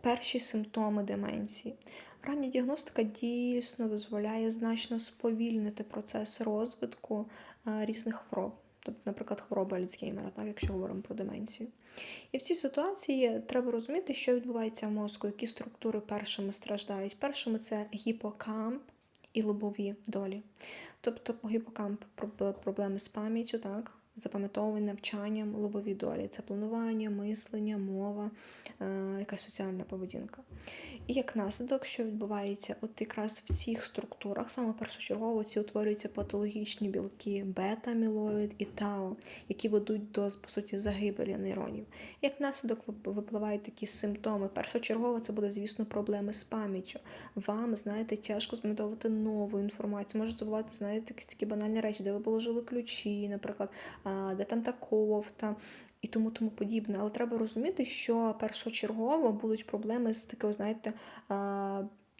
Перші симптоми деменції. Рання діагностика дійсно дозволяє значно сповільнити процес розвитку е, різних хвороб, тобто, наприклад, хвороби Альцгеймера, так, якщо говоримо про деменцію. І в цій ситуації треба розуміти, що відбувається в мозку, які структури першими страждають. Першими це гіпокамп і лобові долі. Тобто гіпокамп проблеми з пам'яттю, так, запам'ятовуванням, навчанням, лобові долі. Це планування, мислення, мова, е, якась соціальна поведінка. І як наслідок, що відбувається, от якраз в цих структурах, саме першочергово ці утворюються патологічні білки бета-амілоїд і тау, які ведуть до по суті загибелі нейронів. Як наслідок випливають такі симптоми. Першочергово це буде, звісно, проблеми з пам'яттю. Вам, знаєте, тяжко запам'ятовувати нову інформацію. Може забувати, знаєте, якісь такі банальні речі, де ви положили ключі, наприклад, де там та кофта. І тому тому подібне. Але треба розуміти, що першочергово будуть проблеми з такою, знаєте,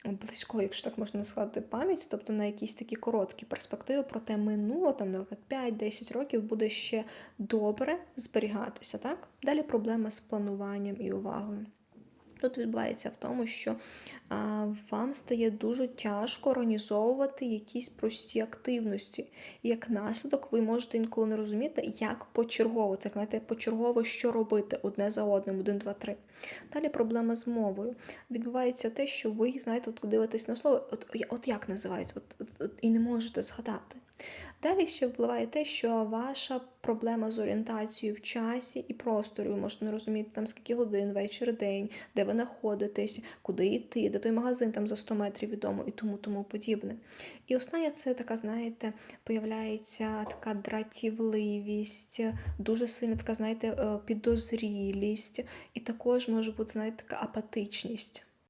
близькою, якщо так можна сказати, пам'ять, тобто на якісь такі короткі перспективи, проте минуло, там, наприклад, 5-10 років буде ще добре зберігатися. Так? Далі проблеми з плануванням і увагою. Тут відбувається в тому, що вам стає дуже тяжко організовувати якісь прості активності. Як наслідок, ви можете інколи не розуміти, як почергово, це знаєте, почергово що робити одне за одним, один, два, три. Далі проблема з мовою. Відбувається те, що ви знаєте, от дивитесь на слово, от, от як називається, от, от, от, і не можете згадати. Далі ще впливає те, що ваша проблема з орієнтацією в часі і просторі. Ви можете не розуміти, там скільки годин, вечір, день, де ви знаходитесь, куди йти, де той магазин там за 100 метрів відомо і тому тому подібне. І останнє це така, знаєте, появляється така дратівливість, дуже сильна така, знаєте, е, підозрілість, і також може бути, знаєте, така апатичність.